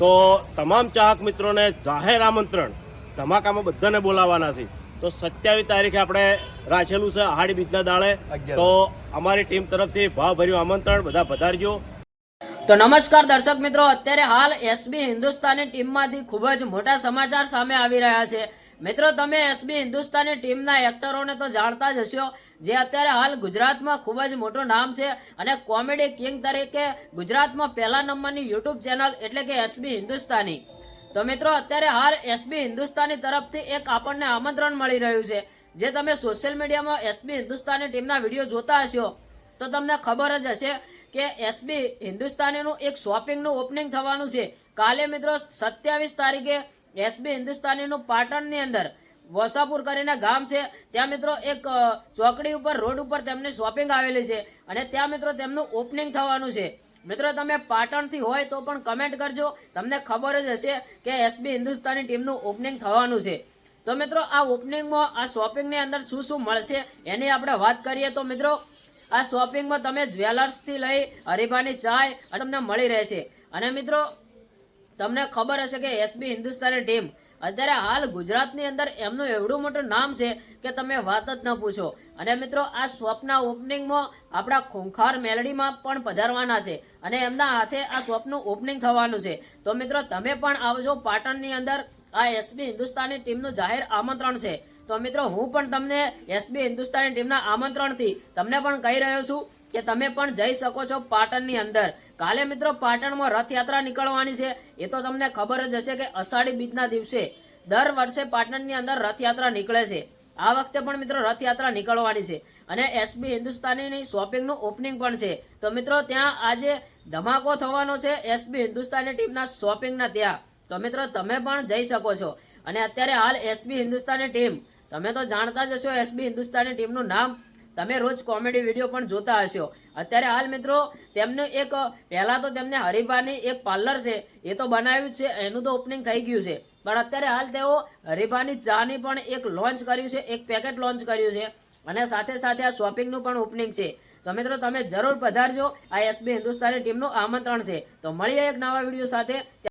તો તમામ ચાહક મિત્રોને જાહેર આમંત્રણ. ધમાકામાં બધાને બોલાવવાના છે. તો સત્યાવીસ તારીખે આપણે રાખેલું છે આહાડી બીજના દાડે. તો અમારી ટીમ તરફથી ભાવભર્યું આમંત્રણ બધા પધારજો. તો નમસ્કાર દર્શક મિત્રો અત્યારે હાલ એસબી હિન્દુસ્તાની ટીમમાંથી ખૂબ જ મોટા સમાચાર સામે આવી રહ્યા છે. મિત્રો તમે એસબી હિન્દુસ્તાની ટીમના એક્ટરોને તો જાણતા જ હશો. જે અત્યારે હાલ ગુજરાતમાં ખૂબ જ મોટું નામ છે અને કોમેડી કિંગ તરીકે ગુજરાતમાં પહેલા નંબરની યુટ્યુબ ચેનલ એટલે કે એસબી હિન્દુસ્તાની. તો મિત્રો, અત્યારે હાલ એસબી હિન્દુસ્તાની તરફથી એક આપણને આમંત્રણ મળી રહ્યું છે. જે તમે સોશિયલ મીડિયામાં એસબી હિન્દુસ્તાની ટીમના વીડિયો જોતા હશો, તો તમને ખબર જ હશે કે એસબી હિન્દુસ્તાનીનું એક શોપિંગનું ઓપનિંગ થવાનું છે. કાલે મિત્રો, સત્યાવીસ તારીખે એસબી હિન્દુસ્તાનીનું પાટણની અંદર વસાપુર કરીને ગામ છે. ત્યાં મિત્રો એક ચોકડી ઉપર, રોડ ઉપર તેમની શોપિંગ આવેલી છે અને ત્યાં મિત્રો તેમનું ઓપનિંગ થવાનું છે. મિત્રો તમે પાટણથી હોય તો પણ કમેન્ટ કરજો. તમને ખબર જ હશે કે એસબી હિન્દુસ્તાની ટીમનું ઓપનિંગ થવાનું છે. તો મિત્રો આ ઓપનિંગમાં આ શોપિંગની અંદર શું શું મળશે એની આપણે વાત કરીએ તો મિત્રો, આ શોપિંગમાં તમે જ્વેલર્સથી લઈ હરીફાની ચાય તમને મળી રહેશે. અને મિત્રો, તમને ખબર હશે કે એસબી હિન્દુસ્તાની ટીમ અત્યારે હાલ ગુજરાતની અંદર એમનું એવડું મોટું નામ છે કે તમે વાત જ ન પૂછો. અને મિત્રો, આ શોપના ઓપનિંગમાં આપણા ખૂંખાર મેલડીમાં પણ પધારવાના છે. અને એમના હાથે આ સ્વપ્નનું ઓપનિંગ થવાનું છે. તો મિત્રો, તમે પણ આવજો પાટણની અંદર. આ એસબી હિન્દુસ્તાની ટીમનું જાહેર આમંત્રણ છે. તો મિત્રો, હું પણ તમને એસબી હિન્દુસ્તાની ટીમના આમંત્રણથી તમને પણ કહી રહ્યો છું કે તમે પણ જઈ શકો છો પાટણની અંદર. કાલે મિત્રો પાટણમાં રથયાત્રા નીકળવાની છે. એ તો તમને ખબર જ હશે કે અષાઢી બીજના દિવસે દર વર્ષે પાટણની અંદર રથયાત્રા નીકળે છે. આ વખતે પણ મિત્રો રથયાત્રા નીકળવાની છે. અને એસબી હિન્દુસ્તાનીની શોપિંગનું ઓપનિંગ પણ છે. તો મિત્રો ત્યાં આજે ધમાકો થવાનો છે એસબી હિન્દુસ્તાની ટીમના શોપિંગના ત્યાં. તો મિત્રો તમે પણ જઈ શકો છો. અને અત્યારે હાલ એસબી હિન્દુસ્તાની ટીમ, તમે તો જાણતા જ હશો એસબી હિન્દુસ્તાની ટીમનું નામ. તમે રોજ કોમેડી વીડિયો પણ જોતા હશો. અત્યારે હાલ મિત્રો, તેમનું એક, પહેલા તો તેમને હરીફાની એક પાર્લર છે, એ તો બનાવ્યું છે, એનું તો ઓપનિંગ થઈ ગયું છે. પણ અત્યારે હાલ તેઓ હરીફાની ચાની પણ એક લોન્ચ કર્યું છે, એક પેકેટ લોન્ચ કર્યું છે, અને સાથે સાથે આ શોપિંગનું પણ ઓપનિંગ છે. તો મિત્રો, તમે જરૂર પધારજો. આ એસબી હિન્દુસ્તાની ટીમનું આમંત્રણ છે. તો મળીએ એક નવા વીડિયો સાથે.